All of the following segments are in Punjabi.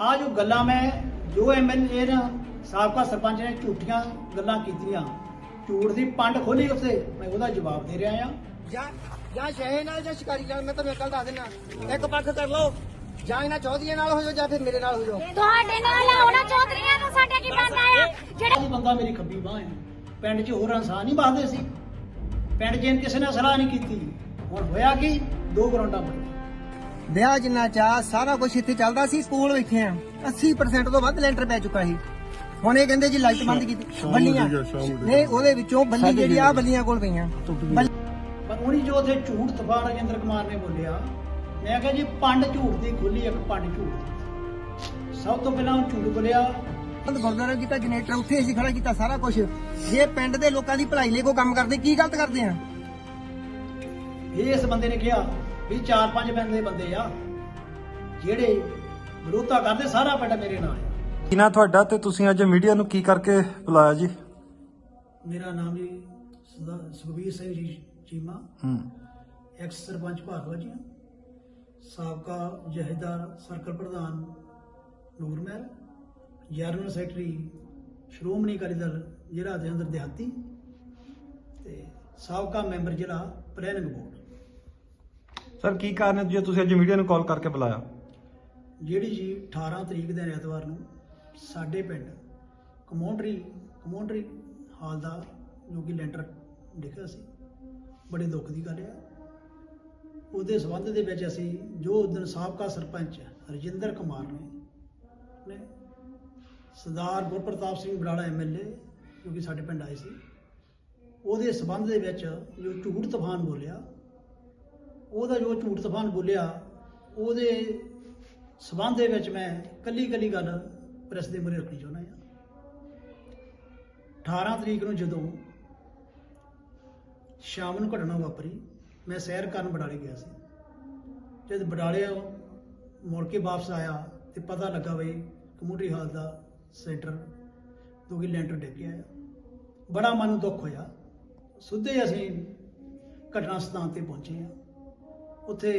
ਆ ਜੋ ਗੱਲਾਂ ਮੈਂ ਜੋ ਐਮਐਲਏ ਨਾ ਸਾਬਕਾ ਸਰਪੰਚ ਨੇ ਝੂਠੀਆਂ ਗੱਲਾਂ ਕੀਤੀਆਂ। ਝੂਠ ਦੀ ਪੰਡ ਖੋਲੀ ਉੱਥੇ ਮੈਂ ਉਹਦਾ ਜਵਾਬ ਦੇ ਰਿਹਾ ਆ ਜਾਂ ਜਾਂ ਸ਼ਹਿ ਨਾਲ ਜਾਂ ਸ਼ਿਕਾਰੀ ਨਾਲ ਮੈਂ ਤੁਹਾਨੂੰ ਇੱਕ ਗੱਲ ਦੱਸ ਦਿੰਦਾ। ਇੱਕ ਪੱਖ ਕਰ ਲਓ। ਜਾਂ ਇਹਨਾਂ ਚੌਧਰੀਆਂ ਨਾਲ ਹੋ ਜਾਓ ਜਾਂ ਫਿਰ ਮੇਰੇ ਨਾਲ ਹੋ ਜਾਓ। ਤੁਹਾਡੇ ਨਾਲ ਆਉਣਾ ਚੌਧਰੀਆਂ ਨੂੰ ਸਾਡੇ ਕੀ ਬਣਦਾ ਆ? ਜਿਹੜਾ ਬੰਦਾ ਮੇਰੀ ਖੱਬੀ ਬਾਹ ਹੈ। ਪਿੰਡ 'ਚ ਹੋਰ ਇਨਸਾਨ ਨਹੀਂ ਬਾਹਦੇ ਸੀ। ਪਿੰਡ 'ਚ ਇਹਨੇ ਕਿਸੇ ਨੇ ਸਲਾਹ ਨਹੀਂ ਕੀਤੀ। ਹੁਣ ਹੋਇਆ ਕੀ? ਦੋ ਗਰਾਉਂਡਾਂ ਬਣ ਵਿਆਹ ਜਿੰਨਾ ਚਾਹ ਸਾਰਾ ਕੁਝ ਇੱਥੇ ਚੱਲਦਾ ਸੀ ਸਕੂਲ ਬੈਠੇ ਆ। 80% ਤੋਂ ਵੱਧ ਲੈਂਟਰ ਪੈ ਚੁੱਕਾ ਸੀ। ਹੁਣ ਇਹ ਕਹਿੰਦੇ ਜੀ ਲਾਈਟ ਬੰਦ ਕੀਤੀ ਬੱਲੀਆਂ ਨਹੀਂ ਉਹਦੇ ਵਿੱਚੋਂ ਬੱਲੀ ਜਿਹੜੀ ਆ ਬੱਲੀਆਂ ਕੋਲ ਪਈਆਂ। ਪਰ ਉਹਨੀ ਜੋ ਉੱਥੇ ਝੂਠ ਤੂਫਾਨ ਰਜਿੰਦਰ ਕੁਮਾਰ ਨੇ ਬੋਲਿਆ ਮੈਂ ਕਿਹਾ ਜੀ ਪੰਡ ਝੂਠ ਦੀ ਖੁੱਲੀ ਇੱਕ ਪੰਡ ਝੂਠ ਦੀ। ਸਭ ਤੋਂ ਪਹਿਲਾਂ ਉਹ ਝੂਠ ਬੋਲਿਆ। ਬੰਦ ਗੁਰਦੁਆਰਾ ਕੀਤਾ ਜਨਰੇਟਰ ਉੱਥੇ ਅਸੀਂ ਖੜਾ ਕੀਤਾ ਸਾਰਾ ਕੁਝ ਜੇ ਪਿੰਡ ਦੇ ਲੋਕਾਂ ਦੀ ਭਲਾਈ ਲਈ ਕੋਈ ਕੰਮ ਕਰਦੇ ਕੀ ਗਲਤ ਕਰਦੇ ਆ? ਇਹ ਇਸ ਬੰਦੇ ਨੇ ਕਿਹਾ ਵੀ ਚਾਰ ਪੰਜ ਬੰਦੇ ਬੰਦੇ ਆ ਜਿਹੜੇ ਵਿਰੋਧਤਾ ਕਰਦੇ ਸਾਰਾ ਪਿੰਡ ਮੇਰੇ ਨਾਲ ਆ। ਕੀ ਨਾ ਤੁਹਾਡਾ ਤੇ ਤੁਸੀਂ ਅੱਜ ਮੀਡੀਆ ਨੂੰ ਕੀ ਕਰਕੇ ਬੁਲਾਇਆ ਜੀ? ਮੇਰਾ ਨਾਮ ਜੀ ਸਰਦਾਰ ਸੁਖਬੀਰ ਸਿੰਘ ਜੀ ਚੀਮਾ। ਹੂੰ। ਐਕਸ ਸਰਪੰਚ ਭਾਰਤਵਾ ਜੀ। ਸਾਬਕਾ ਜਹੇਦਾਰ ਸਰਕਲ ਪ੍ਰਧਾਨ ਨੂਰਮਹਿਲ ਜਨਰਲ ਸੈਕਟਰੀ ਸ਼੍ਰੋਮਣੀ ਅਕਾਲੀ ਦਲ ਜ਼ਿਲ੍ਹਾ ਦੇ ਅੰਦਰ ਦਿਹਾਤੀ। ਤੇ ਸਾਬਕਾ ਮੈਂਬਰ ਜ਼ਿਲ੍ਹਾ ਪਲੈਨਿੰਗ ਬੋਰਡ। ਸਰ, ਕੀ ਕਾਰਨ ਹੈ ਜੇ ਤੁਸੀਂ ਅੱਜ ਮੀਡੀਆ ਨੂੰ ਕਾਲ ਕਰਕੇ ਬੁਲਾਇਆ? ਜਿਹੜੀ ਜੀ 18 ਤਰੀਕ ਦੇ ਐਤਵਾਰ ਨੂੰ ਸਾਡੇ ਪਿੰਡ ਕਮੌਂਡਰੀ ਕਮੌਂਡਰੀ ਹਾਲ ਦਾ ਜੋ ਕਿ ਲੈਂਟਰ ਲਿਖਿਆ ਸੀ, ਬੜੇ ਦੁੱਖ ਦੀ ਗੱਲ ਹੈ। ਉਹਦੇ ਸਬੰਧ ਦੇ ਵਿੱਚ ਅਸੀਂ ਜੋ ਉਸ ਸਾਬਕਾ ਸਰਪੰਚ ਰਜਿੰਦਰ ਕੁਮਾਰ ਨੇ ਨੇ ਸਰਦਾਰ ਗੁਰਪ੍ਰਤਾਪ ਸਿੰਘ ਬਰਾੜਾ ਐਮਐਲਏ ਜੋ ਕਿ ਸਾਡੇ ਪਿੰਡ ਆਏ ਸੀ, ਉਹਦੇ ਸਬੰਧ ਦੇ ਵਿੱਚ ਜੋ ਝੂਠ ਤੂਫਾਨ ਬੋਲਿਆ ਉਹਦਾ ਜੋ ਝੂਠ ਤੂਫਾਨ ਬੋਲਿਆ, ਉਹਦੇ ਸਬੰਧ ਦੇ ਵਿੱਚ ਮੈਂ ਕੱਲੀ ਕੱਲੀ ਗੱਲ ਪ੍ਰੈਸ ਦੇ ਮੂਹਰੇ ਰੱਖਣੀ ਚਾਹੁੰਦਾ ਹਾਂ। 18 ਤਰੀਕ ਨੂੰ ਜਦੋਂ ਸ਼ਾਮ ਨੂੰ ਘਟਨਾ ਵਾਪਰੀ, ਮੈਂ ਸੈਰ ਕਰਨ ਬਡਾਲੇ ਗਿਆ ਸੀ। ਜਦ ਬਡਾਲੇ ਮੁੜ ਕੇ ਵਾਪਸ ਆਇਆ ਤੇ ਪਤਾ ਲੱਗਾ ਬਈ ਕਮਿਊਨਿਟੀ ਹਾਲ ਦਾ ਸੈਂਟਰ ਜੋ ਕਿ ਲੈਂਟਰ ਡਿੱਗ ਗਿਆ ਬੜਾ ਮਨ ਨੂੰ ਦੁੱਖ ਹੋਇਆ। ਸੁੱਧੇ ਅਸੀਂ ਘਟਨਾ ਸਥਾਨ ਤੇ ਪਹੁੰਚੇ ਆ ਉੱਥੇ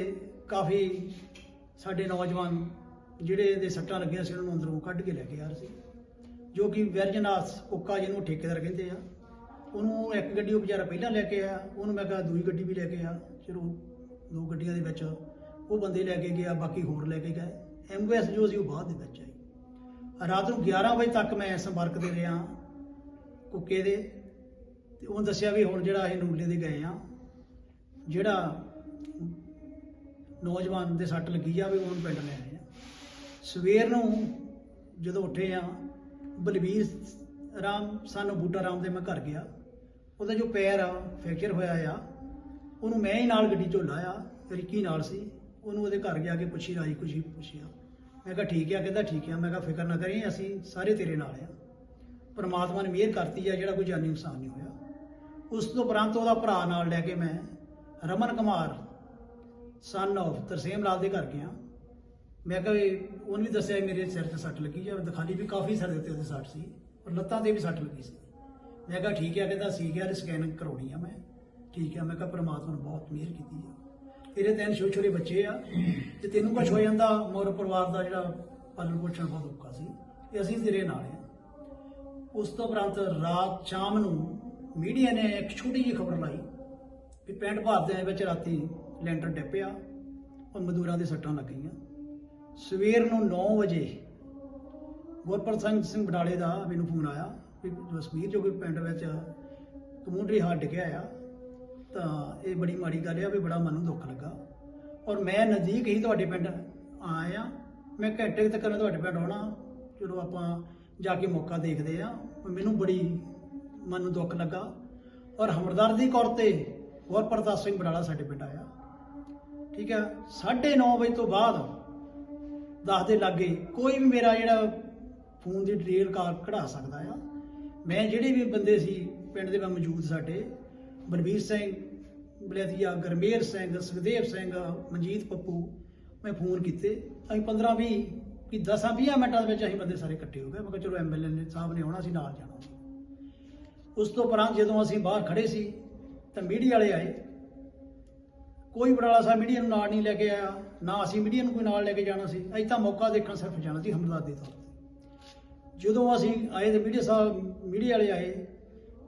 ਕਾਫੀ ਸਾਡੇ ਨੌਜਵਾਨ ਜਿਹੜੇ ਦੇ ਸੱਟਾਂ ਲੱਗੀਆਂ ਸੀ, ਉਹਨਾਂ ਨੂੰ ਅੰਦਰੋਂ ਕੱਢ ਕੇ ਲੈ ਕੇ ਆ ਰਹੇ ਸੀ। ਜੋ ਕਿ ਵੈਰਜਨਾਸ ਕੋਕਾ ਜਿਹਨੂੰ ਠੇਕੇਦਾਰ ਕਹਿੰਦੇ ਆ, ਉਹਨੂੰ ਇੱਕ ਗੱਡੀ ਉਹ ਵਿਚਾਰਾ ਪਹਿਲਾਂ ਲੈ ਕੇ ਆਇਆ, ਉਹਨੂੰ ਮੈਂ ਕਿਹਾ ਦੂਜੀ ਗੱਡੀ ਵੀ ਲੈ ਕੇ ਆ। ਚਲੋ, ਦੋ ਗੱਡੀਆਂ ਦੇ ਵਿੱਚ ਉਹ ਬੰਦੇ ਲੈ ਕੇ ਗਿਆ, ਬਾਕੀ ਹੋਰ ਲੈ ਕੇ ਗਏ। ਐਮਬੀਐਸ ਜੋ ਸੀ ਉਹ ਬਾਅਦ ਦੇ ਵਿੱਚ ਆਈ। ਰਾਤ ਨੂੰ 11 ਵਜੇ ਤੱਕ ਮੈਂ ਸੰਪਰਕ ਦੇ ਰਿਹਾ ਕੁੱਕੇ ਦੇ, ਤੇ ਉਹ ਦੱਸਿਆ ਵੀ ਹੁਣ ਜਿਹੜਾ ਅਸੀਂ ਨੂਲੇ ਦੇ ਗਏ ਆ, ਜਿਹੜਾ ਨੌਜਵਾਨ ਦੇ ਸੱਟ ਲੱਗੀ ਆ ਵੀ ਉਹਨੂੰ ਪਿੰਡ ਲੈ ਆਏ ਆ। ਸਵੇਰ ਨੂੰ ਜਦੋਂ ਉੱਠੇ ਆ, ਬਲਬੀਰ ਰਾਮ, ਸਾਨੂੰ ਬੂਟਾ ਰਾਮ ਦੇ ਮੈਂ ਘਰ ਗਿਆ। ਉਹਦਾ ਜੋ ਪੈਰ ਆ, ਫ੍ਰੈਕਚਰ ਹੋਇਆ ਆ, ਉਹਨੂੰ ਮੈਂ ਹੀ ਨਾਲ ਗੱਡੀ ਚੋਂ ਲਾਇਆ, ਰਿੱਕੀ ਨਾਲ ਸੀ। ਉਹਨੂੰ ਉਹਦੇ ਘਰ ਗਿਆ ਕੇ ਪੁੱਛੀ, ਰਾਜੀ ਖੁਸ਼ੀ ਪੁੱਛਿਆ। ਮੈਂ ਕਿਹਾ, ਠੀਕ ਆ, ਕਹਿੰਦਾ, ਠੀਕ ਆ। ਮੈਂ ਕਿਹਾ, ਫਿਕਰ ਨਾ ਕਰੀ, ਅਸੀਂ ਸਾਰੇ ਤੇਰੇ ਨਾਲ ਆ। ਪਰਮਾਤਮਾ ਨੇ ਮਿਹਰ ਕਰਤੀ ਆ, ਜਿਹੜਾ ਕੋਈ ਜਾਨੀ ਨੁਕਸਾਨ ਨਹੀਂ ਹੋਇਆ। ਉਸ ਤੋਂ ਉਪਰੰਤ ਉਹਦਾ ਭਰਾ ਨਾਲ ਲੈ ਕੇ ਮੈਂ ਰਮਨ ਕੁਮਾਰ ਸਨ of ਤਰਸੇਮ ਲਾਲ ਦੇ ਘਰ ਗਿਆ ਮੈਂ ਕਿਹਾ ਵੀ ਉਹਨੇ ਵੀ ਦੱਸਿਆ ਮੇਰੇ ਸਿਰ ਤੇ ਸੱਟ ਲੱਗੀ ਆ ਦਿਖਾਲੀ ਵੀ ਕਾਫੀ ਸਿਰ ਦੇ ਉੱਤੇ ਉਹਦੇ ਸੱਟ ਸੀ ਔਰ ਲੱਤਾਂ ਤੇ ਵੀ ਸੱਟ ਲੱਗੀ ਸੀ। ਮੈਂ ਕਿਹਾ ਠੀਕ ਹੈ, ਕਹਿੰਦਾ ਸੀ ਗਿਆ ਸਕੈਨਿੰਗ ਕਰਾਉਣੀ ਆ ਮੈਂ। ਠੀਕ ਹੈ, ਮੈਂ ਕਿਹਾ ਪ੍ਰਮਾਤਮਾ ਨੇ ਬਹੁਤ ਮਿਹਰ ਕੀਤੀ ਆ। ਤੇਰੇ ਤਿੰਨ ਛੋਟੇ ਛੋਟੇ ਬੱਚੇ ਆ ਤੇ ਤੈਨੂੰ ਕੁਝ ਹੋ ਜਾਂਦਾ ਮੋਰ ਪਰਿਵਾਰ ਦਾ ਜਿਹੜਾ ਪਾਲਣ ਪੋਸ਼ਣ ਬਹੁਤ ਔਖਾ ਸੀ। ਤੇ ਅਸੀਂ ਤੇਰੇ ਨਾਲ ਆ। ਉਸ ਤੋਂ ਉਪਰੰਤ ਰਾਤ ਸ਼ਾਮ ਨੂੰ ਮੀਡੀਆ ਨੇ ਇੱਕ ਛੋਟੀ ਜਿਹੀ ਖਬਰ ਲਾਈ ਵੀ ਪਿੰਡ ਭਾਰਤ ਦੇ ਵਿੱਚ ਰਾਤੀ ਲੈਂਟਰ ਡਿੱਪਿਆ ਔਰ ਮਜ਼ਦੂਰਾਂ ਦੇ ਸੱਟਾਂ ਲੱਗ ਗਈਆਂ। ਸਵੇਰ ਨੂੰ 9 ਵਜੇ ਗੁਰਪ੍ਰਤ ਸਿੰਘ ਸਿੰਘ ਬਡਾਲੇ ਦਾ ਮੈਨੂੰ ਫੋਨ ਆਇਆ ਵੀ ਜਸਮੀਰ ਜੋ ਕੋਈ ਪਿੰਡ ਵਿੱਚ ਕਮਿਊਨਿਟੀ ਹਾਲ ਡਿੱਗਿਆ ਆ, ਤਾਂ ਇਹ ਬੜੀ ਮਾੜੀ ਗੱਲ ਆ ਵੀ ਬੜਾ ਮਨ ਨੂੰ ਦੁੱਖ ਲੱਗਾ। ਔਰ ਮੈਂ ਨਜ਼ਦੀਕ ਹੀ ਤੁਹਾਡੇ ਪਿੰਡ ਆਇਆ ਮੈਂ ਘੰਟੇ ਤੱਕ ਮੈਂ ਤੁਹਾਡੇ ਪਿੰਡ ਆਉਣਾ ਚਲੋ ਆਪਾਂ ਜਾ ਕੇ ਮੌਕਾ ਦੇਖਦੇ ਆ ਮੈਨੂੰ ਬੜੀ ਮਨ ਨੂੰ ਦੁੱਖ ਲੱਗਾ। ਔਰ ਹਮਰਦਰਦੀ ਕੌਰ ਤੇ ਗੁਰਪ੍ਰਤਾਪ ਸਿੰਘ ਬਡਾਲਾ ਸਾਡੇ ਪਿੰਡ ਆਇਆ। ਠੀਕ ਹੈ 9:30 ਵਜੇ ਤੋਂ ਬਾਅਦ 10 ਦੇ ਲਾਗੇ, ਕੋਈ ਵੀ ਮੇਰਾ ਜਿਹੜਾ ਫੋਨ ਦੀ ਡਿਟੇਲ ਕਾਰ ਕਢਾ ਸਕਦਾ ਆ। ਮੈਂ ਜਿਹੜੇ ਵੀ ਬੰਦੇ ਸੀ, ਪਿੰਡ ਦੇ ਵਿੱਚ ਮੌਜੂਦ ਸਾਡੇ, ਬਲਬੀਰ ਸਿੰਘ ਬਲੇਦੀਆ ਗਰਮੇਲ ਸਿੰਘ, ਸੁਖਦੇਵ ਸਿੰਘ, ਮਨਜੀਤ ਪੱਪੂ, ਮੈਂ ਫੋਨ ਕੀਤੇ। ਅਸੀਂ 15 20 ਕਿ 10 20 ਮਿੰਟਾਂ ਦੇ ਵਿੱਚ ਅਸੀਂ ਬੰਦੇ ਸਾਰੇ ਇਕੱਠੇ ਹੋ ਗਏ। ਮੈਂ ਕਿਹਾ ਚਲੋ ਐਮਐਲਏ ਨੇ ਸਾਹਿਬ ਨੇ ਆਉਣਾ ਸੀ, ਨਾਲ ਜਾਣਾ ਉਸ ਤੋਂ ਉਪਰੰਤ ਜਦੋਂ ਅਸੀਂ ਬਾਹਰ ਖੜੇ ਸੀ, ਤਾਂ ਮੀਡੀਆ ਵਾਲੇ ਆਏ। ਕੋਈ ਬੜਾਲਾ ਸਾਹਿਬ ਮੀਡੀਆ ਨੂੰ ਨਾਲ ਨਹੀਂ ਲੈ ਕੇ ਆਇਆ, ਨਾ ਅਸੀਂ ਮੀਡੀਆ ਨੂੰ ਕੋਈ ਨਾਲ ਲੈ ਕੇ ਜਾਣਾ ਸੀ। ਅਸੀਂ ਤਾਂ ਮੌਕਾ ਦੇਖਣ ਸਿਰਫ ਜਾਣਾ ਸੀ ਹਮਦਰਦ ਤੋਂ। ਜਦੋਂ ਅਸੀਂ ਆਏ ਤੇ ਮੀਡੀਆ ਸਾਹਿਬ, ਮੀਡੀਆ ਵਾਲੇ ਆਏ,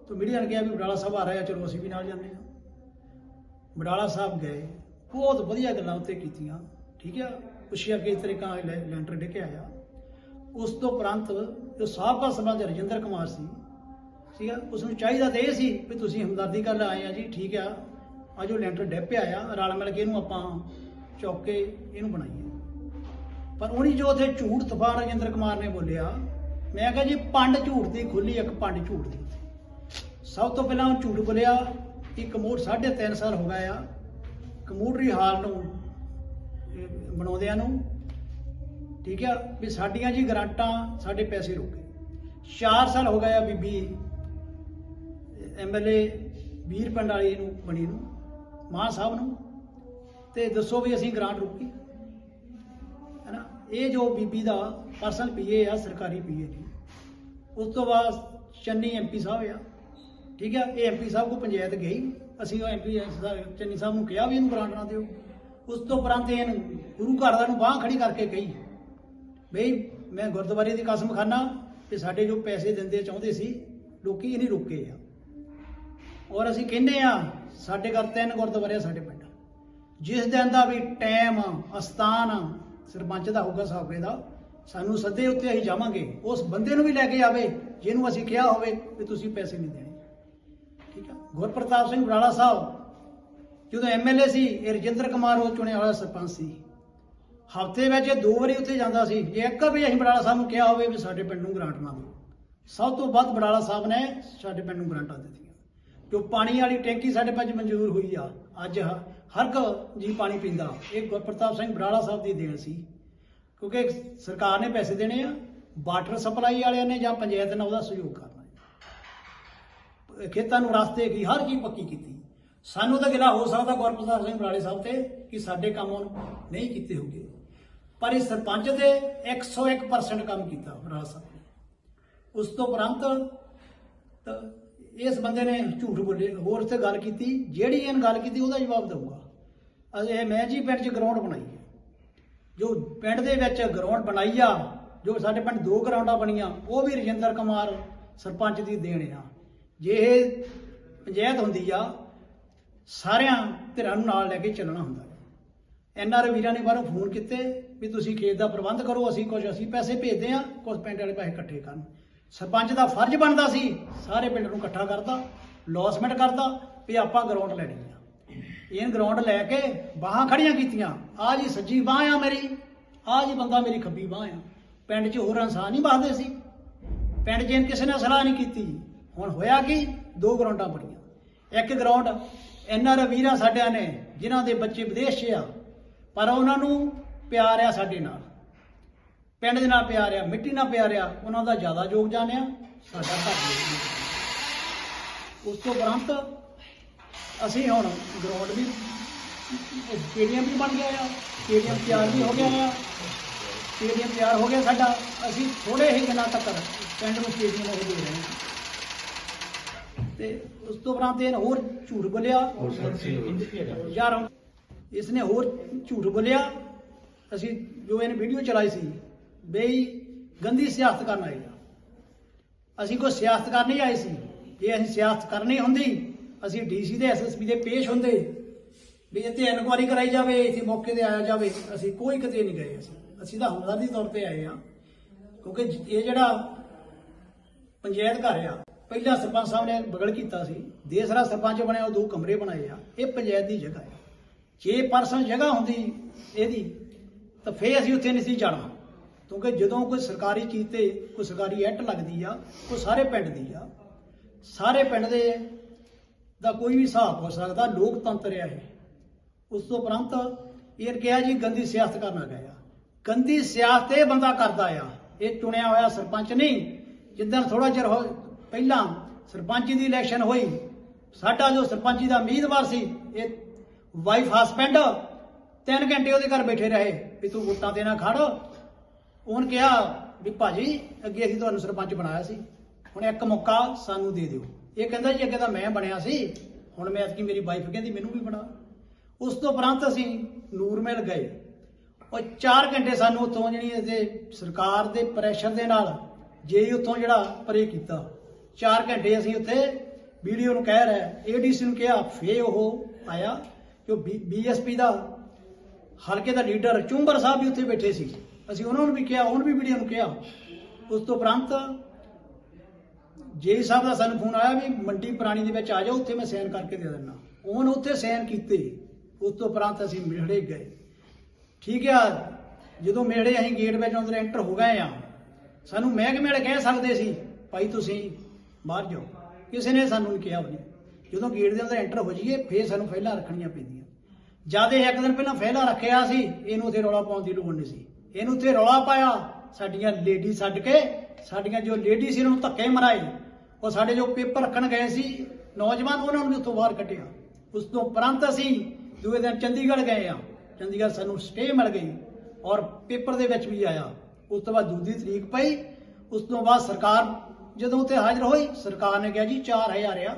ਤਾਂ ਮੀਡੀਆ ਨੇ ਕਿਹਾ ਵੀ ਬੜਾਲਾ ਸਾਹਿਬ ਆ ਰਿਹਾ ਚਲੋ ਅਸੀਂ ਵੀ ਨਾਲ ਜਾਂਦੇ ਹਾਂ। ਬੜਾਲਾ ਸਾਹਿਬ ਗਏ, ਬਹੁਤ ਵਧੀਆ ਗੱਲਾਂ ਉੱਤੇ ਕੀਤੀਆਂ, ਠੀਕ ਆ? ਪੁੱਛਿਆ ਕਿਸ ਤਰੀਕਾ ਲੈ- ਲੈਂਟਰ ਡਿੱਕੇ ਆਇਆ। ਉਸ ਤੋਂ ਉਪਰੰਤ ਜੋ ਸਾਬਕਾ ਸਰਪੰਚ ਰਜਿੰਦਰ ਕੁਮਾਰ ਸੀ, ਠੀਕ ਆ? ਉਸ ਨੂੰ ਚਾਹੀਦਾ ਤੇ ਇਹ ਸੀ ਵੀ ਤੁਸੀਂ ਹਮਦਰਦੀ ਕਰਨ ਆਏ ਆ ਜੀ, ਠੀਕ ਆ? ਆ ਜੋ ਲੈਂਟਰ ਡਿੱਪਿਆ ਆ, ਰਲ ਮਿਲ ਕੇ ਇਹਨੂੰ ਆਪਾਂ ਚੁੱਕ ਕੇ ਇਹਨੂੰ ਬਣਾਈਏ। ਪਰ ਉਹਨੀ ਜੋ ਉਥੇ ਝੂਠ ਤਫਾ ਰਜਿੰਦਰ ਕੁਮਾਰ ਨੇ ਬੋਲਿਆ, ਮੈਂ ਕਿਹਾ ਜੀ ਪੰਡ ਝੂਠ ਦੀ ਖੁੱਲੀ ਇੱਕ ਪੰਡ ਝੂਠ ਦੀ। ਸਭ ਤੋਂ ਪਹਿਲਾਂ ਉਹ ਝੂਠ ਬੋਲਿਆ ਕਿ ਕਮੋਡ 3.5 ਸਾਲ ਹੋ ਗਿਆ ਆ ਕਮੂਟਰੀ ਹਾਲ ਨੂੰ ਬਣਾਉਂਦਿਆਂ ਨੂੰ, ਠੀਕ ਆ, ਵੀ ਸਾਡੀਆਂ ਜੀ ਗਰਾਂਟਾਂ ਸਾਡੇ ਪੈਸੇ ਰੁਕੇ 4 ਸਾਲ ਹੋ ਗਏ ਆ ਬੀਬੀ ਐਮਐਲਏ ਵੀਰ ਪੰਡਾਲੀ ਨੂੰ, ਬਣੀ ਨੂੰ। ਮਾਨ ਸਾਹਿਬ ਨੂੰ ਤੇ ਦੱਸੋ ਵੀ ਅਸੀਂ ਗ੍ਰਾਂਟ ਰੋਕੀ। ਹੈਨਾ ਇਹ ਜੋ ਬੀਬੀ ਦਾ ਪਰਸਨਲ ਪੀਏ ਆ, ਸਰਕਾਰੀ ਪੀਏ ਜੀ। ਉਸ ਤੋਂ ਬਾਅਦ ਚੰਨੀ ਐਮਪੀ ਸਾਹਿਬ ਆ। ਠੀਕ ਆ? ਇਹ ਐਮਪੀ ਸਾਹਿਬ ਕੋ ਪੰਚਾਇਤ ਗਈ। ਅਸੀਂ ਉਹ ਐਮਪੀ ਚੰਨੀ ਸਾਹਿਬ ਨੂੰ ਕਿਹਾ ਵੀ ਇਹਨੂੰ ਗ੍ਰਾਂਟ ਨਾ ਦਿਓ। ਉਸ ਤੋਂ ਉਪਰੰਤ ਇਹਨੂੰ ਗੁਰੂ ਘਰ ਦਾ ਨੂੰ ਬਾਹ ਖੜੀ ਕਰਕੇ ਕਹੀ ਬਈ, ਮੈਂ ਗੁਰਦੁਆਰੇ ਦੀ ਕਸਮ ਖਾਨਾ ਕਿ ਸਾਡੇ ਜੋ ਪੈਸੇ ਦਿੰਦੇ ਚਾਹੁੰਦੇ ਸੀ, ਲੋਕੀ ਇਹ ਨਹੀਂ ਰੁਕੇ ਆ। ਔਰ ਅਸੀਂ ਕਹਿੰਦੇ ਆ ਸਾਡੇ ਘਰ ਤਿੰਨ ਗੁਰਦੁਆਰੇ ਆ ਸਾਡੇ ਪਿੰਡ। ਜਿਸ ਦਿਨ ਦਾ ਵੀ ਟਾਈਮ ਅਸਥਾਨ ਸਰਪੰਚ ਦਾ ਹੋਊਗਾ ਸਾਬੇ ਦਾ, ਸਾਨੂੰ ਸੱਦੇ ਉੱਤੇ ਅਸੀਂ ਜਾਵਾਂਗੇ। ਉਸ ਬੰਦੇ ਨੂੰ ਵੀ ਲੈ ਕੇ ਆਵੇ, ਜਿਹਨੂੰ ਅਸੀਂ ਕਿਹਾ ਹੋਵੇ ਕਿ ਤੁਸੀਂ ਪੈਸੇ ਨਹੀਂ ਦੇਣੇ। ਠੀਕ ਆ? ਗੁਰਪ੍ਰਤਾਪ ਸਿੰਘ ਬਰਾੜਾ ਸਾਹਿਬ, ਜਦੋਂ ਐਮਐਲਏ ਸੀ, ਇਹ ਰਜਿੰਦਰ ਕੁਮਾਰ ਉਹ ਚੁਣਿਆ ਹੋਇਆ ਸਰਪੰਚ ਸੀ। ਹਫ਼ਤੇ ਵਿੱਚ ਇਹ ਦੋ ਵਾਰੀ ਉੱਥੇ ਜਾਂਦਾ ਸੀ। ਜੇ ਇੱਕ ਵੀ ਅਸੀਂ ਬਰਾੜਾ ਸਾਹਿਬ ਨੂੰ ਕਿਹਾ ਹੋਵੇ ਵੀ ਸਾਡੇ ਪਿੰਡ ਨੂੰ ਗ੍ਰਾਂਟ ਨਾ ਦਿਓ ਸਭ ਤੋਂ ਵੱਧ ਬਰਾੜਾ ਸਾਹਿਬ ਨੇ ਸਾਡੇ ਪਿੰਡ ਨੂੰ ਗ੍ਰਾਂਟਾਂ ਦਿੱਤੀਆਂ। ਜੋ ਪਾਣੀ ਵਾਲੀ ਟੈਂਕੀ ਸਾਡੇ ਪੰਜ ਮਨਜ਼ੂਰ ਹੋਈ ਆ। ਅੱਜ ਹ- ਹਰ ਇੱਕ ਜੀ ਪਾਣੀ ਪੀਂਦਾ। ਇਹ ਗੁਰਪ੍ਰਤਾਪ ਸਿੰਘ ਬਰਾੜਾ ਸਾਹਿਬ ਦੀ ਦੇਣ ਸੀ। ਕਿਉਂਕਿ ਸਰਕਾਰ ਨੇ ਪੈਸੇ ਦੇਣੇ ਆ, ਵਾਟਰ ਸਪਲਾਈ ਵਾਲਿਆਂ ਨੇ ਜਾਂ ਪੰਚਾਇਤ ਨੇ ਉਹਦਾ ਸਹਿਯੋਗ ਕਰਨਾ ਖੇਤਾਂ ਨੂੰ ਰਸਤੇ ਕੀ, ਹਰ ਚੀਜ਼ ਪੱਕੀ ਕੀਤੀ। ਸਾਨੂੰ ਤਾਂ ਗਿਲਾ ਹੋ ਸਕਦਾ ਗੁਰਪ੍ਰਤਾਪ ਸਿੰਘ ਬਰਾੜੇ ਸਾਹਿਬ ਤੇ ਕਿ ਸਾਡੇ ਕੰਮ ਉਹਨੂੰ ਨਹੀਂ ਕੀਤੇ ਹੋਗੇ ਪਰ ਇਹ ਸਰਪੰਚ ਦੇ 101% ਕੰਮ ਕੀਤਾ ਬਰਾੜਾ ਸਾਹਿਬ ਨੇ। ਉਸ ਤੋਂ ਉਪਰੰਤ ਇਸ ਬੰਦੇ ਨੇ ਝੂਠ ਬੋਲੇ, ਹੋਰ 'ਤੇ ਗੱਲ ਕੀਤੀ, ਜਿਹੜੀ ਇਹਨ ਗੱਲ ਕੀਤੀ ਉਹਦਾ ਜਵਾਬ ਦਊਗਾ। ਅਜੇ ਮੈਂ ਜੀ ਪਿੰਡ 'ਚ ਗਰਾਊਂਡ ਬਣਾਈ ਹੈ। ਜੋ ਪਿੰਡ ਦੇ ਵਿੱਚ ਗਰਾਊਂਡ ਬਣਾਈ ਆ, ਜੋ ਸਾਡੇ ਪਿੰਡ ਦੋ ਗਰਾਊਂਡਾਂ ਬਣੀਆਂ, ਉਹ ਵੀ ਰਜਿੰਦਰ ਕੁਮਾਰ ਸਰਪੰਚ ਦੀ ਦੇਣ ਆ। ਜੇ ਇਹ ਪੰਚਾਇਤ ਹੁੰਦੀ ਆ, ਸਾਰਿਆਂ ਧਿਰਾਂ ਨੂੰ ਨਾਲ ਲੈ ਕੇ ਚੱਲਣਾ ਹੁੰਦਾ ਐਨਆਰ ਵੀਰਾਂ ਨੇ ਬਾਹਰੋਂ ਫੋਨ ਕੀਤੇ ਵੀ ਤੁਸੀਂ ਖੇਤ ਦਾ ਪ੍ਰਬੰਧ ਕਰੋ, ਅਸੀਂ ਕੁਝ ਅਸੀਂ ਪੈਸੇ ਭੇਜਦੇ ਆ ਕੁਝ ਪਿੰਡ ਵਾਲੇ ਪੈਸੇ ਇਕੱਠੇ ਕਰਨ। ਸਰਪੰਚ ਦਾ ਫਰਜ਼ ਬਣਦਾ ਸੀ, ਸਾਰੇ ਪਿੰਡ ਨੂੰ ਇਕੱਠਾ ਕਰਦਾ ਲੌਸਮੈਂਟ ਕਰਦਾ ਵੀ ਆਪਾਂ ਗਰਾਊਂਡ ਲੈਣੀ ਆ। ਇਹ ਗਰਾਊਂਡ ਲੈ ਕੇ ਬਾਹਾਂ ਖੜੀਆਂ ਕੀਤੀਆਂ। ਆ ਜੀ ਸੱਜੀ ਬਾਹ ਆ ਮੇਰੀ ਆ ਜੀ ਬੰਦਾ ਮੇਰੀ ਖੱਬੀ ਬਾਹ ਆ। ਪਿੰਡ 'ਚ ਹੋਰ ਇਨਸਾਨ ਨਹੀਂ ਬਾਹਦੇ ਸੀ। ਪਿੰਡ 'ਚ ਇਹਨ ਕਿਸੇ ਨੇ ਸਲਾਹ ਨਹੀਂ ਕੀਤੀ। ਹੁਣ ਹੋਇਆ ਕੀ? ਦੋ ਗਰਾਊਂਡਾਂ ਬਣੀਆਂ। ਇੱਕ ਗਰਾਊਂਡ ਐਨਆਰ ਵੀਰਾਂ ਸਾਡਿਆਂ ਨੇ, ਜਿਨ੍ਹਾਂ ਦੇ ਬੱਚੇ ਵਿਦੇਸ਼ 'ਚ ਆ, ਪਰ ਉਹਨਾਂ ਨੂੰ ਪਿਆਰ ਆ ਸਾਡੇ ਨਾਲ। ਪਿੰਡ ਦੇ ਨਾਲ ਪਿਆਰ ਆ ਮਿੱਟੀ ਨਾਲ ਪਿਆਰ ਆ ਉਹਨਾਂ ਦਾ ਜ਼ਿਆਦਾ ਯੋਗਦਾਨ ਆ ਸਾਡਾ ਘੱਟ। ਉਸ ਤੋਂ ਉਪਰੰਤ ਅਸੀਂ ਹੁਣ ਗਰਾਊਂਡ ਵੀ ਸਟੇਡੀਅਮ ਵੀ ਬਣ ਗਿਆ ਆ ਸਟੇਡੀਅਮ ਤਿਆਰ ਵੀ ਹੋ ਗਿਆ ਆ। ਸਟੇਡੀਅਮ ਤਿਆਰ ਹੋ ਗਿਆ ਸਾਡਾ ਅਸੀਂ ਥੋੜੇ ਹੀ ਦਿਨਾਂ ਤੱਕ ਪਿੰਡ ਨੂੰ ਸਟੇਡੀਅਮ ਉਹ ਦੇ ਰਹੇ ਹਾਂ। ਤੇ ਉਸ ਤੋਂ ਉਪਰੰਤ ਇਹ ਹੋਰ ਝੂਠ ਬੋਲਿਆ। ਯਾਰ ਇਸ ਨੇ ਹੋਰ ਝੂਠ ਬੋਲਿਆ। ਅਸੀਂ ਜੋ ਇਹਨੇ ਵੀਡੀਓ ਚਲਾਈ ਸੀ ਬਈ ਗੰਦੀ ਸਿਆਸਤ ਕਰਨ ਆਏ ਆ। ਅਸੀਂ ਕੋਈ ਸਿਆਸਤ ਕਰਨ ਨਹੀਂ ਆਏ ਸੀ। ਜੇ ਅਸੀਂ ਸਿਆਸਤ ਕਰਨੀ ਹੁੰਦੀ, ਅਸੀਂ ਡੀਸੀ ਦੇ ਐਸਐਸਪੀ ਦੇ ਪੇਸ਼ ਹੁੰਦੇ। ਵੀ ਇੱਥੇ ਇਨਕੁਆਰੀ ਕਰਾਈ ਜਾਵੇ, ਇੱਥੇ ਮੌਕੇ ਤੇ ਆਇਆ ਜਾਵੇ, ਅਸੀਂ ਕੋਈ ਕਿਤੇ ਨਹੀਂ ਗਏ ਅਸੀਂ। ਅਸੀਂ ਤਾਂ ਹਮਦਰਦੀ ਤੌਰ ਤੇ ਆਏ ਆ। ਕਿਉਂਕਿ ਇਹ ਜਿਹੜਾ ਪੰਚਾਇਤ ਘਰ ਆ, ਪਹਿਲਾਂ ਸਰਪੰਚ ਸਾਹਿਬ ਨੇ ਬਗਲ ਕੀਤਾ ਸੀ। ਦੇਸਰਾ ਸਰਪੰਚ ਬਣਿਆ ਉਹ ਦੋ ਕਮਰੇ ਬਣਾਏ ਆ। ਇਹ ਪੰਚਾਇਤ ਦੀ ਜਗ੍ਹਾ ਹੈ ਜੇ ਪਰਸਨ ਜਗ੍ਹਾ ਹੁੰਦੀ ਇਹਦੀ, ਤਾਂ ਫੇਰ ਅਸੀਂ ਉੱਥੇ ਨਹੀਂ ਸੀ ਜਾਣਾ ਕਿਉਂਕਿ ਜਦੋਂ ਕੋਈ ਸਰਕਾਰੀ ਚੀਜ਼ ਤੇ ਕੋਈ ਸਰਕਾਰੀ ਐਕਟ ਲੱਗਦੀ ਆ, ਉਹ ਸਾਰੇ ਪਿੰਡ ਦੀ ਆ। ਸਾਰੇ ਪਿੰਡ ਦੇ ਦਾ ਕੋਈ ਵੀ ਹਿਸਾਬ ਹੋ ਸਕਦਾ, ਲੋਕਤੰਤਰ ਆ ਇਹ। ਉਸ ਤੋਂ ਉਪਰੰਤ ਇਹ ਕਿਹਾ ਜੀ, ਗੰਦੀ ਸਿਆਸਤ ਕਰਨਾ ਗਿਆ ਗੰਦੀ ਸਿਆਸਤ ਇਹ ਬੰਦਾ ਕਰਦਾ ਆ। ਇਹ ਚੁਣਿਆ ਹੋਇਆ ਸਰਪੰਚ ਨਹੀਂ ਜਿੱਦਾਂ ਥੋੜਾ ਚਿਰ ਹੋ, ਪਹਿਲਾਂ ਸਰਪੰਚੀ ਦੀ ਇਲੈਕਸ਼ਨ ਹੋਈ, ਸਾਡਾ ਜੋ ਸਰਪੰਚੀ ਦਾ ਉਮੀਦਵਾਰ ਸੀ, ਇਹ ਵਾਈਫ ਹਸਬੈਂਡ ਤਿੰਨ ਘੰਟੇ ਉਹਦੇ ਘਰ ਬੈਠੇ ਰਹੇ, ਵੀ ਤੂੰ ਵੋਟਾਂ ਦੇਣਾ ਖੜ ਉਹਨ ਕਿਹਾ ਵੀ ਭਾਜੀ, ਅੱਗੇ ਅਸੀਂ ਤੁਹਾਨੂੰ ਸਰਪੰਚ ਬਣਾਇਆ ਸੀ। ਹੁਣ ਇੱਕ ਮੌਕਾ ਸਾਨੂੰ ਦੇ ਦਿਓ। ਇਹ ਕਹਿੰਦਾ ਜੀ, ਅੱਗੇ ਤਾਂ ਮੈਂ ਬਣਿਆ ਸੀ। ਹੁਣ ਮੈਂ ਐਤਕੀ ਮੇਰੀ ਵਾਈਫ ਕਹਿੰਦੀ, ਮੈਨੂੰ ਵੀ ਬਣਾ। ਉਸ ਤੋਂ ਉਪਰੰਤ ਅਸੀਂ ਨੂਰਮਹਿਲ ਗਏ। ਉਹ 4 ਘੰਟੇ ਸਾਨੂੰ ਉੱਥੋਂ ਜਿਹੜੀ ਇਹਦੇ ਸਰਕਾਰ ਦੇ ਪ੍ਰੈਸ਼ਰ ਦੇ ਨਾਲ ਜੇ ਉੱਥੋਂ ਜਿਹੜਾ ਪਰੇ ਕੀਤਾ। 4 ਘੰਟੇ ਅਸੀਂ ਉੱਥੇ ਵੀਡੀਓ ਨੂੰ ਕਹਿ ਰਿਹਾ। ਏਡੀਸੀ ਨੂੰ ਕਿਹਾ ਫੇ ਉਹ ਆਇਆ। ਜੋ ਬੀਐਸਪੀ ਦਾ ਹਲਕੇ ਦਾ ਲੀਡਰ ਚੁੰਬਰ ਸਾਹਿਬ ਵੀ ਉੱਥੇ ਬੈਠੇ ਸੀ। ਅਸੀਂ ਉਹਨਾਂ ਨੂੰ ਵੀ ਕਿਹਾ, ਉਹਨਾਂ ਵੀ ਮੀਡੀਆ ਨੂੰ ਕਿਹਾ। ਉਸ ਤੋਂ ਉਪਰੰਤ ਜੇ ਸਾਹਿਬ ਦਾ ਸਾਨੂੰ ਫੋਨ ਆਇਆ ਵੀ ਮੰਡੀ ਪੁਰਾਣੀ ਦੇ ਵਿੱਚ ਆ ਜਾਓ, ਉੱਥੇ ਮੈਂ ਸਾਈਨ ਕਰਕੇ ਦੇ ਦਿੰਦਾ। ਉਹਨ ਉੱਥੇ ਸਾਈਨ ਕੀਤੇ। ਉਸ ਤੋਂ ਉਪਰੰਤ ਅਸੀਂ ਮਿਹੜੇ ਗਏ। ਠੀਕ ਆ, ਜਦੋਂ ਮੇੜੇ ਅਸੀਂ ਗੇਟ ਵਿੱਚ ਅੰਦਰ ਐਂਟਰ ਹੋ ਗਏ ਆ, ਸਾਨੂੰ ਮਹਿਕਮੇ ਵਾਲੇ ਕਹਿ ਸਕਦੇ ਸੀ, ਭਾਈ ਤੁਸੀਂ ਬਾਹਰ ਜਾਓ। ਕਿਸੇ ਨੇ ਸਾਨੂੰ ਨਹੀਂ ਕਿਹਾ ਉਹਨੇ ਜਦੋਂ ਗੇਟ ਦੇ ਅੰਦਰ ਐਂਟਰ ਹੋ ਜਾਈਏ, ਫੇਰ ਸਾਨੂੰ ਫੈਲਾ ਰੱਖਣੀਆਂ ਪੈਂਦੀਆਂ। ਜ਼ਿਆਦਾ ਇੱਕ ਦਿਨ ਪਹਿਲਾਂ ਫੈਲਾ ਰੱਖਿਆ ਸੀ, ਇਹਨੂੰ ਉੱਥੇ ਰੌਲਾ ਪਾਉਣ ਦੀ ਲੋੜ ਨਹੀਂ ਸੀ। ਇਹਨੂੰ ਉੱਥੇ ਰੌਲਾ ਪਾਇਆ, ਸਾਡੀਆਂ ਲੇਡੀ ਛੱਡ ਕੇ, ਸਾਡੀਆਂ ਜੋ ਲੇਡੀ ਸੀ ਉਹਨਾਂ ਨੂੰ ਧੱਕੇ ਮਰਾਏ। ਉਹ ਸਾਡੇ ਜੋ ਪੇਪਰ ਰੱਖਣ ਗਏ ਸੀ, ਨੌਜਵਾਨ ਉਹਨਾਂ ਨੂੰ ਵੀ ਉੱਥੋਂ ਬਾਹਰ ਕੱਢਿਆ। ਉਸ ਤੋਂ ਉਪਰੰਤ ਅਸੀਂ ਦੂਏ ਦਿਨ ਚੰਡੀਗੜ੍ਹ ਗਏ ਆ। ਚੰਡੀਗੜ੍ਹ ਸਾਨੂੰ ਸਟੇ ਮਿਲ ਗਈ ਔਰ ਪੇਪਰ ਦੇ ਵਿੱਚ ਵੀ ਆਇਆ। ਉਸ ਤੋਂ ਬਾਅਦ ਦੂਜੀ ਤਰੀਕ ਪਈ। ਉਸ ਤੋਂ ਬਾਅਦ ਸਰਕਾਰ ਜਦੋਂ ਉੱਥੇ ਹਾਜ਼ਰ ਹੋਈ, ਸਰਕਾਰ ਨੇ ਕਿਹਾ ਜੀ 4000 ਆ।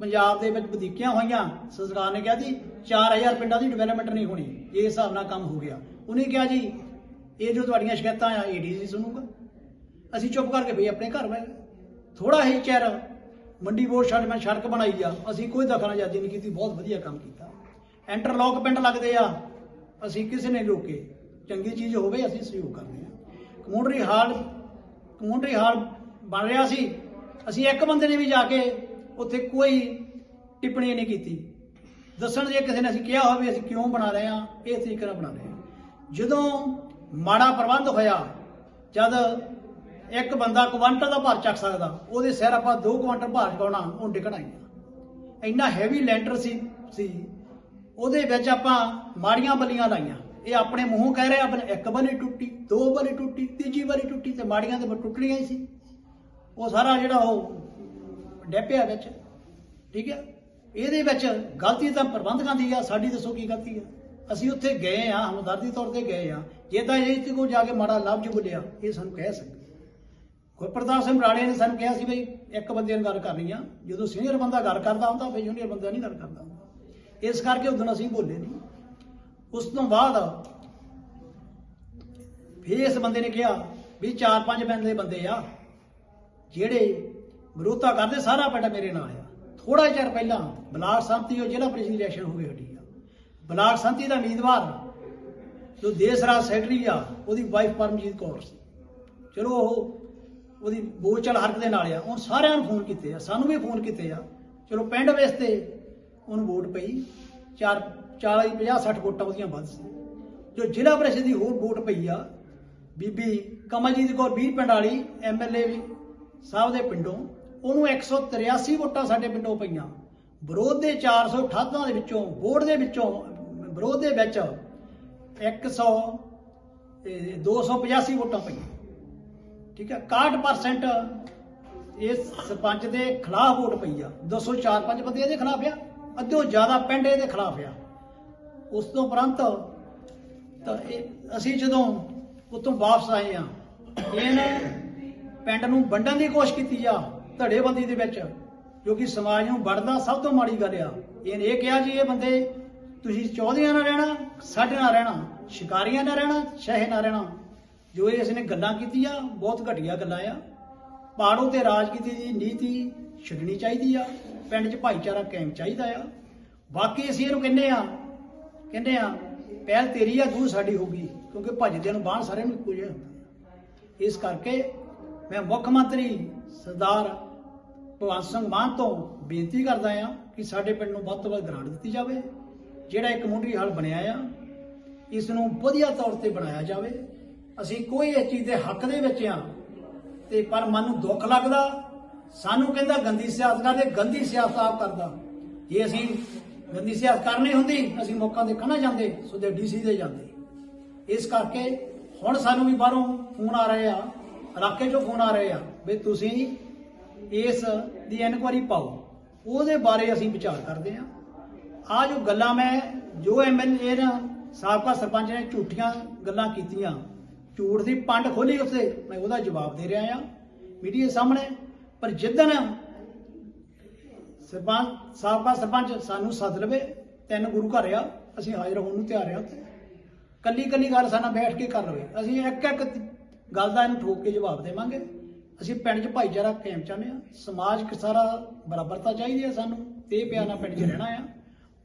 ਪੰਜਾਬ ਦੇ ਵਿੱਚ ਵਧੀਕੀਆਂ ਹੋਈਆਂ। ਸਰਕਾਰ ਨੇ ਕਿਹਾ ਜੀ 4000 ਪਿੰਡਾਂ ਦੀ ਡਿਵੈਲਪਮੈਂਟ ਨਹੀਂ ਹੋਣੀ। ਇਹ ਹਿਸਾਬ ਨਾਲ ਕੰਮ ਹੋ ਗਿਆ। ਉਹਨੇ ਕਿਹਾ ਜੀ ਇਹ ਜੋ ਤੁਹਾਡੀਆਂ ਸ਼ਿਕਾਇਤਾਂ ਆ ਏਡੀਸੀ ਸੁਣੂਗਾ। ਅਸੀਂ ਚੁੱਪ ਕਰਕੇ ਭਈ ਆਪਣੇ ਘਰ ਬਹਿ ਗਏ। ਥੋੜਾ ਹੀ ਚਿਰ ਮੰਡੀ ਬੋਰਡ ਛੱਡ ਮੈਂ ਸੜਕ ਬਣਾਈ ਆ। ਅਸੀਂ ਕੋਈ ਦਖਲ ਦਖਲਅੰਦਾਜ਼ੀ ਨਹੀਂ ਕੀਤੀ, ਬਹੁਤ ਵਧੀਆ ਕੰਮ ਕੀਤਾ। ਇੰਟਰਲੌਕ ਪਿੰਡ ਲੱਗਦੇ ਆ। ਅਸੀਂ ਕਿਸੇ ਨੇ ਰੋਕੇ। ਚੰਗੀ ਚੀਜ਼ ਹੋਵੇ, ਅਸੀਂ ਸਹਿਯੋਗ ਕਰਦੇ ਆ। ਕਮਿਊਨਿਟੀ ਹਾਲ ਕਮਿਊਨਿਟੀ ਹਾਲ ਬਣ ਰਿਹਾ ਸੀ। ਅਸੀਂ ਇੱਕ ਬੰਦੇ ਨੇ ਵੀ ਜਾ ਕੇ ਉੱਥੇ ਕੋਈ ਟਿੱਪਣੀ ਨਹੀਂ ਕੀਤੀ। ਦੱਸਣ ਜੇ ਕਿਸੇ ਨੇ ਅਸੀਂ ਕਿਹਾ ਹੋਵੇ ਅਸੀਂ ਕਿਉਂ ਬਣਾ ਰਹੇ ਆ ਇਸ ਤਰੀਕੇ ਨਾਲ ਬਣਾ ਰਹੇ ਆ। ਜਦੋਂ ਮਾੜਾ ਪ੍ਰਬੰਧ ਹੋਇਆ, ਜਦ ਇੱਕ ਬੰਦਾ ਕੁਆਂਟਲ ਦਾ ਭਾਰ ਚੱਕ ਸਕਦਾ, ਉਹਦੇ ਸਿਰ ਆਪਾਂ 2 ਕੁਆਂਟਲ ਭਾਰ ਚੁਕਾਉਣਾ ਉਹ ਡਿਕਣਾਈਆਂ ਇੰਨਾ ਹੈਵੀ ਲੈਂਟਰ ਸੀ ਸੀ। ਉਹਦੇ ਵਿੱਚ ਆਪਾਂ ਮਾੜੀਆਂ ਬਲੀਆਂ ਲਾਈਆਂ। ਇਹ ਆਪਣੇ ਮੂੰਹੋਂ ਕਹਿ ਰਿਹਾ ਆਪਣੇ ਇੱਕ ਬਲੀ ਟੁੱਟੀ, ਦੋ ਬਲੀ ਟੁੱਟੀ, ਤੀਜੀ ਬਲੀ ਟੁੱਟੀ ਤੇ ਮਾੜੀਆਂ ਤੇ ਟੁੱਟਣੀਆਂ ਹੀ ਸੀ। ਉਹ ਸਾਰਾ ਜਿਹੜਾ ਉਹ ਡੈਪਿਆ ਵਿੱਚ। ਠੀਕ ਹੈ ਇਹਦੇ ਵਿੱਚ ਗਲਤੀ ਤਾਂ ਪ੍ਰਬੰਧਕਾਂ ਦੀ ਆ, ਸਾਡੀ ਦੱਸੋ ਕੀ ਗਲਤੀ ਆ? ਅਸੀਂ ਉੱਥੇ ਗਏ ਆ ਹਮਦਰਦੀ ਤੌਰ ਤੇ ਗਏ ਆ ਜੇ ਤਾਂ ਇਹ ਤੇ ਕੋ ਜਾ ਕੇ ਮਾੜਾ ਲਫ਼ਜ਼ ਬੋਲਿਆ ਇਹ ਸਾਨੂੰ ਕਹਿ ਸਕਦੇ। ਗੁਰਪ੍ਰਤਾਪ ਸਿੰਘ ਰਾਣੇ ਨੇ ਸਾਨੂੰ ਕਿਹਾ ਸੀ ਬਈ ਇੱਕ ਬੰਦੇ ਨਾਲ ਗੱਲ ਕਰਨੀ ਆ। ਜਦੋਂ ਸੀਨੀਅਰ ਬੰਦਾ ਗੱਲ ਕਰਦਾ ਹੁੰਦਾ, ਫਿਰ ਜੂਨੀਅਰ ਬੰਦਾ ਨਹੀਂ ਗੱਲ ਕਰਦਾ ਹੁੰਦਾ। ਇਸ ਕਰਕੇ ਉਦੋਂ ਅਸੀਂ ਬੋਲੇ ਨਹੀਂ ਉਸ ਤੋਂ ਬਾਅਦ ਫਿਰ ਇਸ ਬੰਦੇ ਨੇ ਕਿਹਾ ਵੀ ਚਾਰ ਪੰਜ ਬੰਦੇ ਬੰਦੇ ਆ, ਜਿਹੜੇ ਵਿਰੋਧਤਾ ਕਰਦੇ, ਸਾਰਾ ਪਿੰਡ ਮੇਰੇ ਨਾਲ ਆ। ਥੋੜਾ ਚਿਰ ਪਹਿਲਾਂ ਬਲਾਕ ਸੰਮਤੀ ਉਹ ਜ਼ਿਲ੍ਹਾ ਪ੍ਰੀਸ਼ਦ ਇਲੈਕਸ਼ਨ ਹੋ ਗਏ ਬਲਾਕ ਸੰਤੀ ਦਾ ਉਮੀਦਵਾਰ ਜੋ ਦੇਸ਼ ਰਾਜ ਸੈਕਟਰੀ ਆ, ਉਹਦੀ ਵਾਈਫ ਪਰਮਜੀਤ ਕੌਰ ਸੀ। ਚਲੋ ਉਹ ਉਹਦੀ ਬੋਲਚਾਲ ਹਰਕ ਦੇ ਨਾਲ ਆ ਉਹ ਸਾਰਿਆਂ ਨੂੰ ਫੋਨ ਕੀਤੇ ਆ, ਸਾਨੂੰ ਵੀ ਫੋਨ ਕੀਤੇ ਆ। ਚਲੋ ਪਿੰਡ ਵਿੱਚ ਤੇ ਉਹਨੂੰ ਵੋਟ ਪਈ 4 40 50 60 ਵੋਟਾਂ ਉਹਦੀਆਂ ਵੱਧ ਸੀ। ਜੋ ਜ਼ਿਲ੍ਹਾ ਪ੍ਰੀਸ਼ਦ ਦੀ ਹੋਰ ਵੋਟ ਪਈ ਆ, ਬੀਬੀ ਕਮਲਜੀਤ ਕੌਰ 20 ਪਿੰਡ ਵਾਲੀ ਐਮਐਲਏ ਸਾਹਿਬ ਦੇ ਪਿੰਡੋਂ, ਉਹਨੂੰ 183 ਵੋਟਾਂ ਸਾਡੇ ਪਿੰਡੋਂ ਪਈਆਂ। ਵਿਰੋਧ ਦੇ 468 ਦੇ ਵਿੱਚੋਂ, ਵੋਟ ਦੇ ਵਿੱਚੋਂ ਵਿਰੋਧ ਦੇ ਵਿੱਚ 100 ਤੇ 285 ਵੋਟਾਂ ਪਈਆਂ। ਠੀਕ ਹੈ 61% ਇਸ ਸਰਪੰਚ ਦੇ ਖਿਲਾਫ ਵੋਟ ਪਈ ਆ। 204 ਪੰਜ ਬੰਦੇ ਇਹਦੇ ਖਿਲਾਫ ਆ ਅੱਧਿਓਂ ਜ਼ਿਆਦਾ ਪਿੰਡ ਇਹਦੇ ਖਿਲਾਫ ਆ। ਉਸ ਤੋਂ ਉਪਰੰਤ ਤਾਂ ਇਹ ਅਸੀਂ ਜਦੋਂ ਉਤੋਂ ਵਾਪਸ ਆਏ ਆ ਇਹਨੇ ਪਿੰਡ ਨੂੰ ਵੰਡਣ ਦੀ ਕੋਸ਼ਿਸ਼ ਕੀਤੀ ਆ, ਧੜੇਬੰਦੀ ਦੇ ਵਿੱਚ ਜੋ ਕਿ ਸਮਾਜ ਨੂੰ ਵੜਦਾ ਸਭ ਤੋਂ ਮਾੜੀ ਗੱਲ ਆ। ਇਹਨੇ ਇਹ ਕਿਹਾ ਜੀ, ਇਹ ਬੰਦੇ ਤੁਸੀਂ ਚੌਧਰੀਆਂ ਨਾਲ ਰਹਿਣਾ, ਸਾਡੇ ਨਾਲ ਰਹਿਣਾ, ਸ਼ਿਕਾਰੀਆਂ ਨਾਲ ਰਹਿਣਾ, ਸ਼ਹਿ ਨਾਲ ਰਹਿਣਾ। ਜੋ ਇਸ ਨੇ ਗੱਲਾਂ ਕੀਤੀਆਂ, ਬਹੁਤ ਘਟੀਆ ਗੱਲਾਂ ਆ। ਪਾੜੋ ਤੇ ਰਾਜ ਕੀਤੀ ਦੀ ਨੀਤੀ ਛੱਡਣੀ ਚਾਹੀਦੀ ਆ। ਪਿੰਡ 'ਚ ਭਾਈਚਾਰਾ ਕਾਇਮ ਚਾਹੀਦਾ ਆ। ਬਾਕੀ ਅਸੀਂ ਇਹਨੂੰ ਕਹਿੰਦੇ ਆ ਕਹਿੰਦੇ ਆ, ਪਹਿਲ ਤੇਰੀ ਆ, ਦੂਰ ਸਾਡੀ ਹੋਗੀ ਕਿਉਂਕਿ ਭੱਜਦਿਆਂ ਨੂੰ ਬਾਹਰ ਸਾਰਿਆਂ ਨੂੰ ਇੱਕੋ ਜਿਹਾ ਹੁੰਦਾ ਇਸ ਕਰਕੇ ਮੈਂ ਮੁੱਖ ਮੰਤਰੀ ਸਰਦਾਰ ਭਗਵੰਤ ਸਿੰਘ ਮਾਨ ਤੋਂ ਬੇਨਤੀ ਕਰਦਾ ਆ ਕਿ ਸਾਡੇ ਪਿੰਡ ਨੂੰ ਵੱਧ ਤੋਂ ਵੱਧ ਗ੍ਰਾਂਟ ਦਿੱਤੀ ਜਾਵੇ। ਜਿਹੜਾ ਇੱਕ ਮੁੰਡਰੀ ਹਾਲ ਬਣਿਆ ਆ ਇਸ ਨੂੰ ਵਧੀਆ ਤੌਰ ਤੇ ਬਣਾਇਆ ਜਾਵੇ। ਅਸੀਂ ਕੋਈ ਇਸ ਚੀਜ਼ ਦੇ ਹੱਕ ਦੇ ਵਿੱਚ ਆ ਤੇ ਪਰ ਮਨ ਨੂੰ ਦੁੱਖ ਲੱਗਦਾ, ਸਾਨੂੰ ਕਹਿੰਦਾ ਗੰਦੀ ਸਿਆਸਤ ਕਰਦੇ ਗੰਦੀ ਸਿਆਸਤ ਆਪ ਕਰਦਾ। ਜੇ ਅਸੀਂ ਗੰਦੀ ਸਿਆਸਤ ਕਰਨੀ ਹੁੰਦੀ, ਅਸੀਂ ਮੌਕਾ ਦੇਖਣ ਨਾ ਜਾਂਦੇ ਸੁਦੇ ਡੀਸੀ ਦੇ ਜਾਂਦੇ। ਇਸ ਕਰਕੇ ਹੁਣ ਸਾਨੂੰ ਵੀ ਬਾਹਰੋਂ ਫੋਨ ਆ ਰਹੇ ਆ, ਇਲਾਕੇ ਚੋਂ ਫੋਨ ਆ ਰਹੇ ਆ, ਵੀ ਤੁਸੀਂ ਇਸ ਦੀ ਇਨਕੁਆਰੀ ਪਾਓ। ਉਹਦੇ ਬਾਰੇ ਅਸੀਂ ਵਿਚਾਰ ਕਰਦੇ ਆ। ਆ ਜੋ ਗੱਲਾਂ ਮੈਂ, ਜੋ ਐਮਐਲਏ ਨਾ ਸਾਬਕਾ ਸਰਪੰਚ ਨੇ ਝੂਠੀਆਂ ਗੱਲਾਂ ਕੀਤੀਆਂ, ਝੂਠ ਦੀ ਪੰਡ ਖੋਲੀ ਉੱਥੇ, ਮੈਂ ਉਹਦਾ ਜਵਾਬ ਦੇ ਰਿਹਾ ਆ ਮੀਡੀਆ ਸਾਹਮਣੇ। ਪਰ ਜਿੱਦਣ ਸਰਪੰਚ, ਸਾਬਕਾ ਸਰਪੰਚ ਸਾਨੂੰ ਸੱਦ ਲਵੇ, ਤਿੰਨ ਗੁਰੂ ਘਰ ਆ, ਅਸੀਂ ਹਾਜ਼ਰ ਹੋਣ ਨੂੰ ਤਿਆਰ ਆ ਉੱਥੇ। ਕੱਲੀ ਕੱਲੀ ਗੱਲ ਸਾਡਾ ਬੈਠ ਕੇ ਕਰ ਲਵੇ। ਅਸੀਂ ਇੱਕ ਇੱਕ ਗੱਲ ਦਾ ਇਹਨੂੰ ਠੋਕ ਕੇ ਜਵਾਬ ਦੇਵਾਂਗੇ। ਅਸੀਂ ਪਿੰਡ 'ਚ ਭਾਈਚਾਰਾ ਕਾਇਮ ਚਾਹੁੰਦੇ ਆ ਸਮਾਜ ਸਾਰਾ ਬਰਾਬਰਤਾ ਚਾਹੀਦੀ ਹੈ ਸਾਨੂੰ, ਤੇ ਪਿਆਰ ਨਾਲ ਪਿੰਡ 'ਚ ਰਹਿਣਾ ਆ।